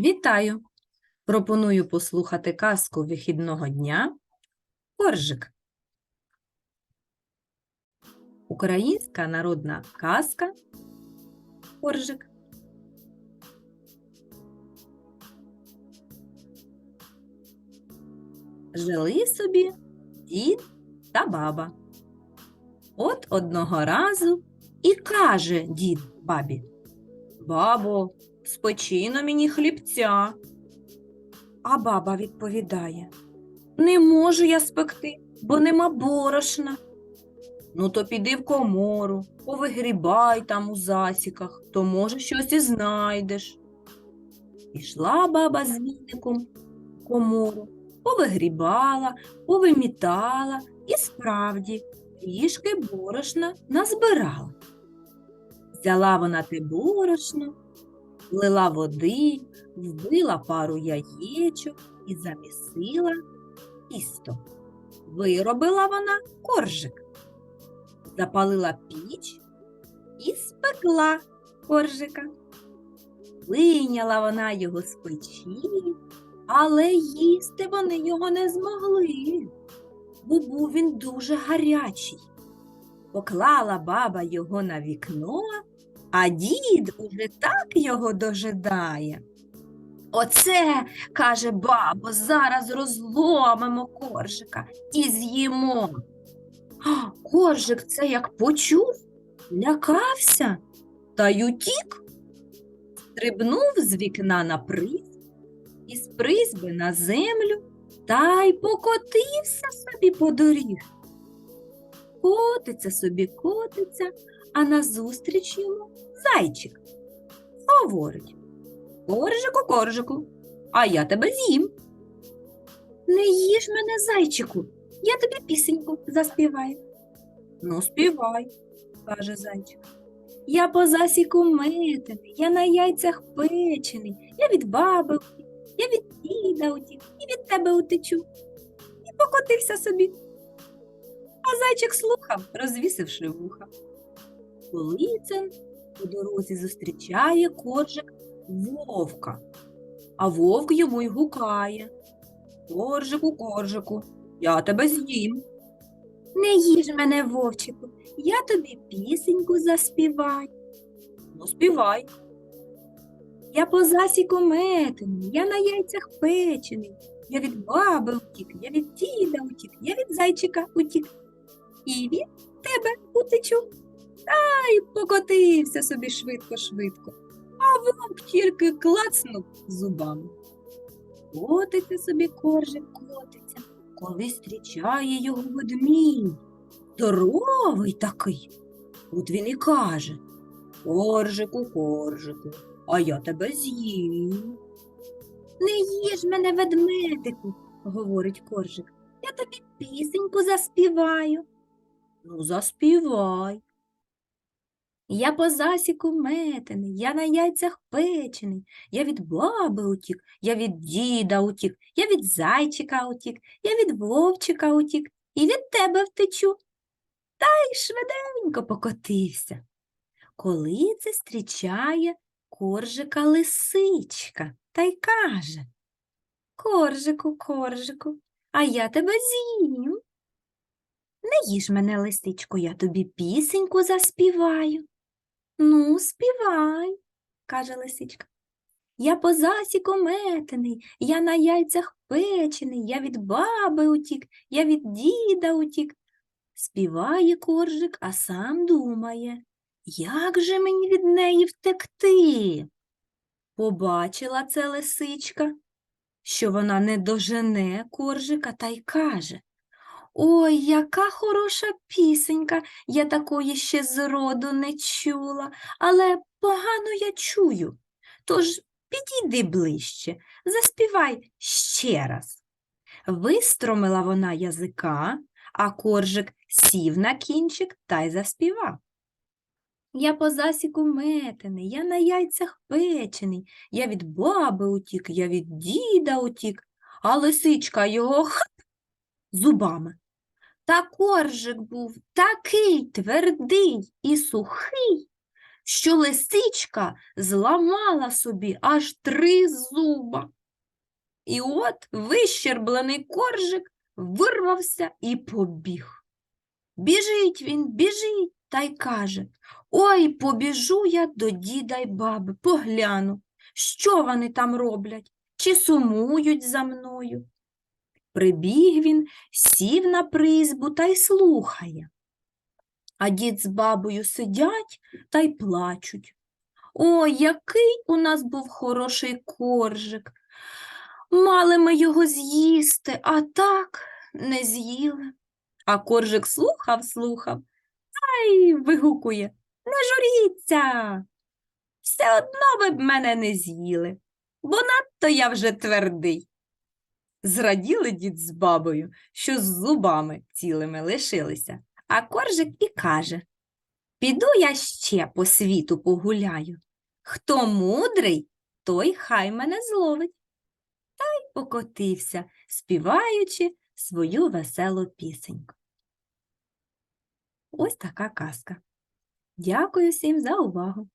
Вітаю! Пропоную послухати казку вихідного дня Коржик. Українська народна казка Коржик. Жили собі дід та баба. От одного разу і каже дід бабі: Бабо, спечи на мені хлібця. А баба відповідає: Не можу я спекти, бо нема борошна. Ну, то піди в комору, повигрібай там у засіках, то, може, щось і знайдеш. Пішла баба з віником в комору, повигрібала, повимітала і справді трішки борошна назбирала. Взяла вона те борошно, влила води, вбила пару яєчок і замісила тісто. Виробила вона коржик, запалила піч і спекла коржика. Вийняла вона його з печі, але їсти вони його не змогли, бо був він дуже гарячий. Поклала баба його на вікно, а дід уже так його дожидає. Оце, каже бабо, зараз розломимо коржика і з'їмо. А коржик це як почув, лякався та й утік. Стрибнув з вікна на приз, із призьби на землю та й покотився собі по доріг. Котиться собі, котиться, а назустріч йому зайчик. Говорить Коржику, коржику, а я тебе з'їм. Не їж мене, зайчику, я тобі пісеньку заспіваю. Ну, співай, каже зайчик. Я по засіку метений, я на яйцях печений, я від баби утік, я від діда утік, і від тебе утечу. І покотився собі. А зайчик слухав, розвісивши вуха. Це по дорозі зустрічає коржик вовка, а вовк йому й гукає. Коржику, коржику, я тебе з'їм. Не їж мене, вовчику, я тобі пісеньку заспіваю. Ну, співай. Я по засіку метений, я на яйцях печений, я від баби утік, я від діда утік, я від зайчика утік. І від тебе утечу. Та й покотився собі швидко-швидко, а вовк тільки клацнув зубами. Котиться собі коржик, котиться, коли зустрічає його ведмідь. Здоровий такий. От він і каже Коржику, коржику, а я тебе з'їм. Не їж мене, ведмедику, говорить коржик. Я тобі пісеньку заспіваю. Ну, заспівай. Я по засіку метений, я на яйцях печений, я від баби утік, я від діда утік, я від зайчика утік, я від вовчика утік і від тебе втечу. Та й швиденько покотився. Коли це зустрічає коржика лисичка та й каже Коржику, коржику, а я тебе з'їм. Не їж мене, лисичко, я тобі пісеньку заспіваю. Ну, співай, каже лисичка. Я по засіку метений, я на яйцях печений, я від баби утік, я від діда утік. Співає коржик, а сам думає, як же мені від неї втекти? Побачила це лисичка, що вона не дожене коржика та й каже Ой, яка хороша пісенька, я такої ще зроду не чула, але погано я чую. Тож підійди ближче, заспівай ще раз. Вистромила вона язика, а коржик сів на кінчик та й заспівав. Я по засіку метений, я на яйцях печений, я від баби утік, я від діда утік, а лисичка його хап зубами. Та коржик був такий твердий і сухий, що лисичка зламала собі аж три зуба. І от вищерблений коржик вирвався і побіг. Біжить він, біжить та й каже Ой, побіжу я до діда й баби, погляну, що вони там роблять, чи сумують за мною. Прибіг він, сів на призьбу та й слухає. А дід з бабою сидять та й плачуть. Ой, який у нас був хороший коржик. Мали ми його з'їсти, а так не з'їли. А коржик слухав, слухав та й вигукує Не журіться. Все одно ви б мене не з'їли, бо надто я вже твердий. Зраділи дід з бабою, що з зубами цілими лишилися, а коржик і каже Піду я ще по світу погуляю. Хто мудрий, той хай мене зловить. Та й покотився, співаючи свою веселу пісеньку. Ось така казка. Дякую всім за увагу.